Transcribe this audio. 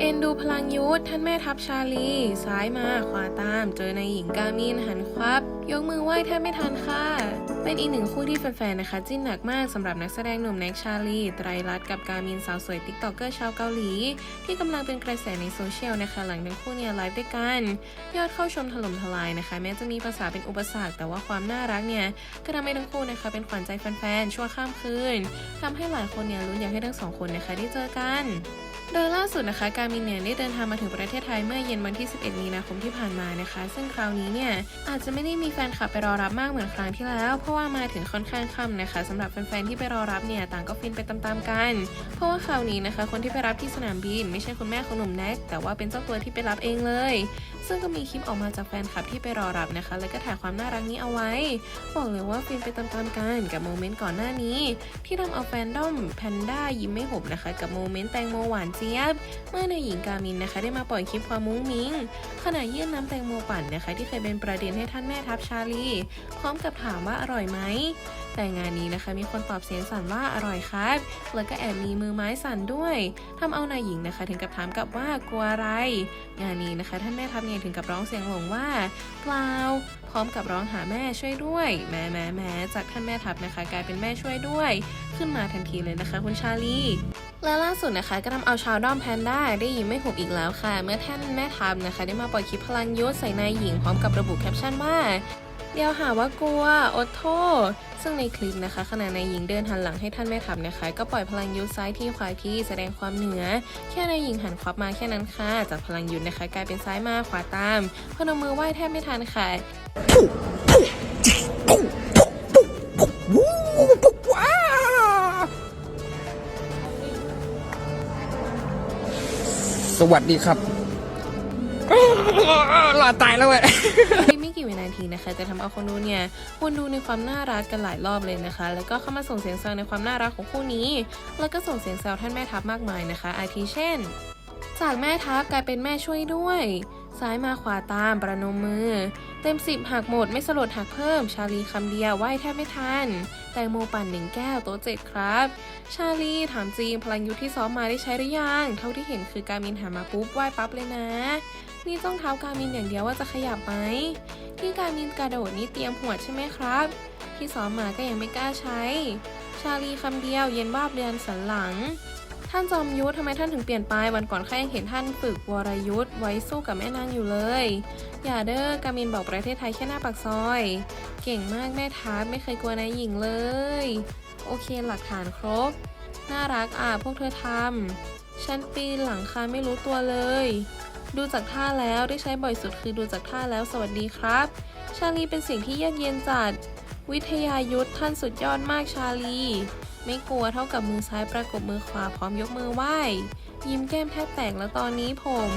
เอ็นดูพลังยุทธท่านแม่ทัพชาลี ซ้ายมาขวาตาม เจอนายหญิงกามินหันควับ ยกมือไหว้แทบไม่ทันค่ะ เป็นอีกหนึ่งคู่ที่แฟนๆนะคะ จิ้นหนักมากสำหรับนักแสดงหนุ่มแน็กชาลี ไตรรัตน์กับกามินสาวสวยติ๊กต็อกเกอร์ชาวเกาหลี ที่กำลังเป็นกระแสในโซเชียลนะคะ หลังทั้งคู่เนี่ยไลฟ์ด้วยกัน ยอดเข้าชมถล่มทลายนะคะ แม้จะมีภาษาเป็นอุปสรรค แต่ว่าความน่ารักเนี่ยก็ทำให้ทั้งคู่นะคะเป็นขวัญใจแฟนๆชั่วข้ามคืนทำให้หลายคนเนี่ยลุ้นอยากให้ทั้งสองคนนะคะได้เจอกัน โดยล่าสุดนะคะการมินเนี่ยได้เดินทางมาถึงประเทศไทยเมื่อเย็นวันที่ 11 มีนาคมที่ผ่านมานะคะ ซึ่งคราวนี้เนี่ยอาจจะไม่ได้มีแฟนคลับไปรอรับมากเหมือนครั้งที่แล้ว เพราะว่ามาถึงค่อนข้างค่ำนะคะสำหรับแฟนๆที่ไปรอรับเนี่ยต่างก็ฟินไปตามๆกัน เพราะว่าคราวนี้นะคะ คนที่ไปรับที่สนามบิน ไม่ใช่คุณแม่ของหนุ่มแน็กแต่ว่าเป็นเจ้าตัวที่ไปรับเองเลย ซึ่งก็มีคลิปออกมาจากแฟนคลับที่ไปรอรับนะคะ แล้วก็ถ่ายความน่ารักนี้เอาไว้บอกเลยว่าฟินไปตามๆกันกับโมเมนต์ก่อนหน้านี้ ที่ทำเอาแฟนด้อมแพนด้ายิ้มไม่หุบนะคะ กับโมเมนต์แตงโมหวานเียบ เมื่อนายหญิงกามินนะคะ ได้มาปล่อยคลิปความมุ้งมิ้งขณะยื่นน้ำแตงโมปั่นนะคะ ที่เคยเป็นประเด็นให้ท่านแม่ทัพชาลี พร้อมกับถามว่าอร่อยไหมแต่งานนี้นะคะมีคนตอบเสียงสั่นว่าอร่อยครับ แล้วก็แอบมีมือไม้สั่นด้วยทำเอานายหญิงนะคะ ถึงกับถามกลับว่ากลัวอะไร งานนี้นะคะท่านแม่ทัพเนี่ยถึงกับร้องเสียงหลงว่าเปล่าพร้อมกับร้องหาแม่ช่วยด้วยแม่แม่แม่จากท่านแม่ทัพนะคะ กลายเป็นแม่ช่วยด้วย ขึ้นมาทันทีเลยนะคะคุณชาลี และล่าสุดนะคะก็ทำเอาชาวด้อมแพนด้าได้ยิ้มไม่หุบอีกแล้วค่ะ เมื่อท่านแม่ทัพนะคะ ได้มาปล่อยคลิปพลังยุทธใส่นายหญิงพร้อมกับระบุแคปชั่นว่าเดี๋ยวหาว่ากลัวอดโทษ ซึ่งในคลิปนะคะขณะนายหญิงเดินหันหลังให้ท่านแม่ทัพนะคะ ก็ปล่อยพลังยุทธซ้ายที่ขวาที่แสดงความเหนือ แค่นายหญิงหันควับมาแค่นั้นค่ะ จากพลังยุทธนะคะ กลายเป็นซ้ายมาขวาตามพนมมือไหว้แทบไม่ทันค่ะ วัสดีครับหลอดตายแล้วเว้ยไม่กี่วินาทีนะคะ จะทำเอาคนดูเนี่ยวนดูในความน่ารักกันหลายรอบเลยนะคะ แล้วก็เข้ามาส่งเสียงแซวในความน่ารักของคู่นี้ แล้วก็ส่งเสียงแซวท่านแม่ทัพมากมายนะคะ อาทิเช่น จากแม่ทัพกลายเป็นแม่ช่วยด้วย ซ้ายมาขวาตามประนมมือ เต็มสิบหักหมดไม่สลดหักเพิ่ม ชาลีคำเดียวไหวแทบไม่ทัน แตงโมปั่นหนึ่งแก้วโต๊ะเจ็ดครับ ชาลีถามจริงพลังยุทธที่ซ้อมมาได้ใช้หรือยัง เท่าที่เห็นคือการมินหันมาปุ๊บไหวปั๊บเลยนะ นี่ต้องเท้าการมินอย่างเดียวว่าจะขยับไหมที่การมินกระโดดนี่เตรียมหัวใช่ไหมครับ ที่ซ้อมมาก็ยังไม่กล้าใช้ ชาลีคำเดียวเย็นบ้าเรือนสันหลัง ท่านจอมยุทธทำไมท่านถึงเปลี่ยนไป วันก่อนข้ายังเห็นท่านฝึกวรยุทธไว้สู้กับแม่นางอยู่เลย อย่าเด้อกามินบอกประเทศไทยแค่หน้าปากซอย เก่งมากแม่ทัพไม่เคยกลัวนายหญิงเลย โอเคหลักฐานครบ น่ารักอะพวกเธอทำฉันปีนหลังคาไม่รู้ตัวเลย ดูจากท่าแล้วได้ใช้บ่อยสุดคือดูจากท่าแล้วสวัสดีครับ ชาลีเป็นสิ่งที่เยือกเย็นจัด วิทยายุทธท่านสุดยอดมากชาลี ไม่กลัวเท่ากับมือซ้ายประกบมือขวาพร้อมยกมือไหว้ ยิ้มแก้มแทบแตกแล้วตอนนี้ผม